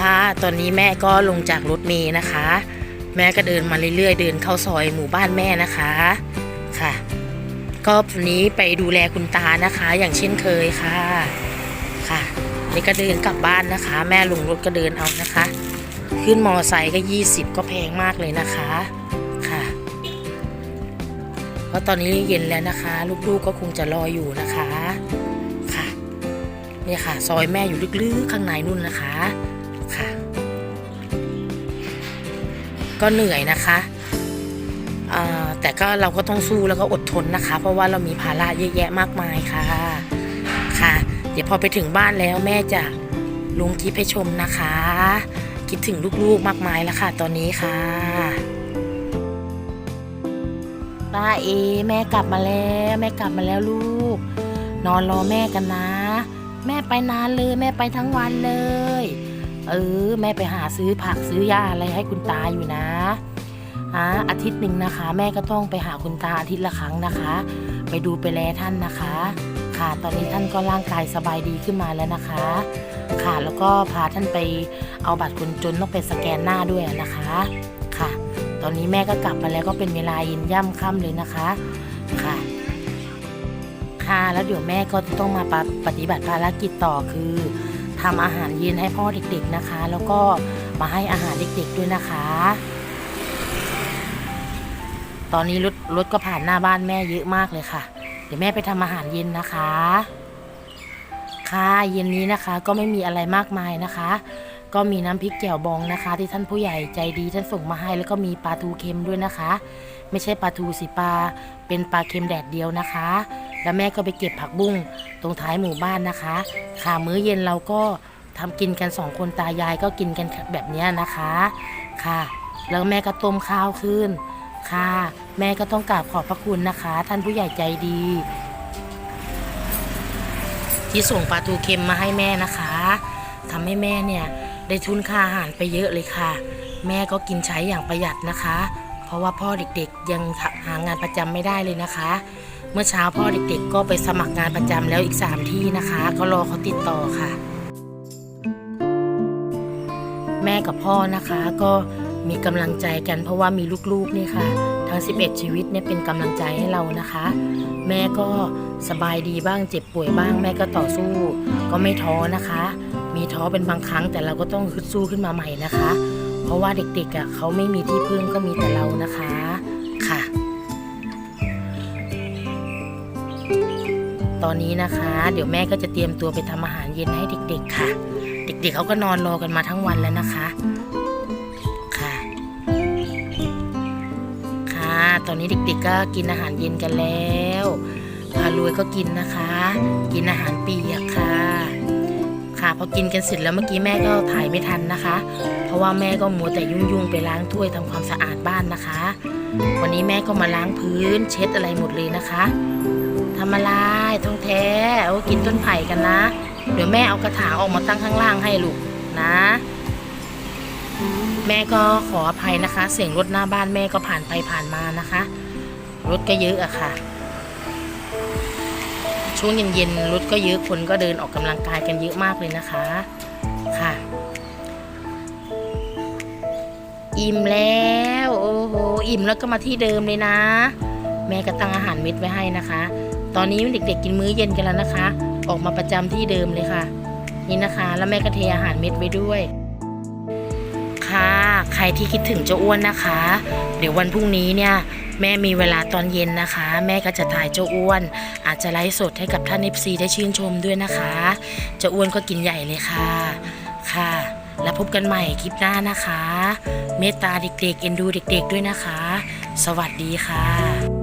ค่ะ ตอนนี้แม่ก็ลงจากรถเมล์นะคะ แม่ก็เดินมาเรื่อยๆ เดินเข้าซอยหมู่บ้านแม่นะคะค่ะ ก็วันนี้ไปดูแลคุณตานะคะ อย่างเช่นเคยค่ะค่ะนี่ก็เดินกลับบ้านนะคะ แม่ลงรถก็เดินเอานะคะ ขึ้นมอไซค์ก็ 20 ก็แพงมากเลยนะคะค่ะเพราะตอนนี้เย็นแล้วนะคะ ลูกๆก็คงจะรออยู่นะคะค่ะนี่ค่ะ ซอยแม่อยู่ลึกๆข้างในนู่นนะคะ ค่ะ ก็เหนื่อยนะคะแต่ก็เราก็ต้องสู้แล้วก็อดทนนะคะ เพราะว่าเรามีภาระเยอะแยะมากมายค่ะค่ะ เดี๋ยวพอไปถึงบ้านแล้วแม่จะลงคลิปให้ชมนะคะ คิดถึงลูกๆมากมายแล้วค่ะ ตอนนี้ค่ะป้าเอ แม่กลับมาแล้ว แม่กลับมาแล้วลูก นอนรอแม่กันนะ แม่ไปนานเลย แม่ไปทั้งวันเลย เออ แม่ไปหาซื้อผักซื้อยาอะไรให้คุณตาอยู่นะอ่าอาทิตย์หนึ่งนะคะ แม่ก็ต้องไปหาคุณตาอาทิตย์ละครั้งนะคะ ไปดูไปแลท่านนะคะ ค่ะตอนนี้ท่านก็ร่างกายสบายดีขึ้นมาแล้วนะคะ ค่ะแล้วก็พาท่านไปเอาบัตรคนจนต้องไปสแกนหน้าด้วยนะคะ ค่ะ ตอนนี้แม่ก็กลับมาแล้วก็เป็นเวลาเย็นย่ำค่ำเลยนะคะ ค่ะค่ะแล้วเดี๋ยวแม่ก็ต้องมาปปฏิบัติภารกิจต่อคือ ทำอาหารเย็นให้พ่อเด็กๆนะคะ แล้วก็มาให้อาหารเด็กๆด้วยนะคะ ตอนนี้รถรถก็ผ่านหน้าบ้านแม่เยอะมากเลยค่ะ เดี๋ยวแม่ไปทำอาหารเย็นนะคะ ค่ะเย็นนี้นะคะก็ไม่มีอะไรมากมายนะคะ ก็มีน้ำพริกแจ่วบองนะคะ ที่ท่านผู้ใหญ่ใจดีท่านส่งมาให้แล้วก็มีปลาทูเค็มด้วยนะคะ ไม่ใช่ปลาทูสิปลาเป็นปลาเค็มแดดเดียวนะคะ แล้วแม่ก็ไปเก็บผักบุ้งตรงท้ายหมู่บ้านนะคะค่ะมื้อเย็นเราก็ทำกินกันสองคนตายายก็กินกันแบบนี้นะคะค่ะ แล้วแม่ก็ต้มข้าวขึ้นค่ะ แม่ก็ต้องกราบขอบพระคุณนะคะ ท่านผู้ใหญ่ใจดี ที่ส่งปลาทูเค็มมาให้แม่นะคะทำให้แม่เนี่ยได้ทุนค่าอาหารไปเยอะเลยค่ะ แม่ก็กินใช้อย่างประหยัดนะคะ เพราะว่าพ่อเด็กๆยังหางานประจำไม่ได้เลยนะคะ เมื่อเช้าพ่อเด็กๆ ก็ไปสมัครงานประจำแล้วอีก 3 ที่นะคะก็รอเขาติดต่อค่ะ แม่กับพ่อนะคะก็มีกำลังใจกันเพราะว่ามีลูกๆนี่ค่ะ ทั้ง 11 ชีวิตเนี่ยเป็นกำลังใจให้เรานะคะ แม่ก็สบายดีบ้างเจ็บป่วยบ้าง แม่ก็ต่อสู้ ก็ไม่ท้อนะคะ มีท้อเป็นบางครั้งแต่เราก็ต้องฮึดสู้ขึ้นมาใหม่นะคะ เพราะว่าเด็กๆอะเขาไม่มีที่พึ่งก็มีแต่เรานะคะ ตอนนี้นะคะ เดี๋ยวแม่ก็จะเตรียมตัวไปทำอาหารเย็นให้เด็ก ๆ ค่ะ เด็ก ๆเขาก็นอนรอกันมาทั้งวันแล้วนะคะ ค่ะ ค่ะ ตอนนี้เด็ก ๆ ก็กินอาหารเย็นกันแล้วพารวยก็กินนะคะ กินอาหารเปียกค่ะ ค่ะพอกินกันเสร็จแล้วเมื่อกี้แม่ก็ถ่ายไม่ทันนะคะ เพราะว่าแม่ก็มัวแต่ยุ่งๆไปล้างถ้วยทำความสะอาดบ้านนะคะ วันนี้แม่ก็มาล้างพื้นเช็ดอะไรหมดเลยนะคะทำอะไร ท้องแท้เอากินต้นไผ่กันนะ เดี๋ยวแม่เอากระถางออกมาตั้งข้างล่างให้ลูกนะ แม่ก็ขออภัยนะคะ เสียงรถหน้าบ้านแม่ก็ผ่านไปผ่านมานะคะ รถก็เยอะอะค่ะ ช่วงเย็นๆรถก็เยอะคนก็เดินออกกำลังกายกันเยอะมากเลยนะคะค่ะอิ่มแล้ว โอ้โห อิ่มแล้วก็มาที่เดิมเลยนะ แม่ก็ตั้งอาหารเม็ดไว้ให้นะคะ ตอนนี้เด็กๆกินมื้อเย็นกันแล้วนะคะ ออกมาประจำที่เดิมเลยค่ะ นี่นะคะ แล้วแม่ก็เทอาหารเม็ดไว้ด้วย ค่ะ ใครที่คิดถึงเจ้าอ้วนนะคะ เดี๋ยววันพรุ่งนี้เนี่ยแม่มีเวลาตอนเย็นนะคะ แม่ก็จะถ่ายเจ้าอ้วน อาจจะไลฟ์สดให้กับท่านเอฟซีได้ชื่นชมด้วยนะคะเจ้าอ้วนก็กินใหญ่เลยค่ะค่ะ แล้วพบกันใหม่คลิปหน้านะคะ เมตตาเด็กๆเอ็นดูเด็ก ๆ ด้วยนะคะ สวัสดีค่ะ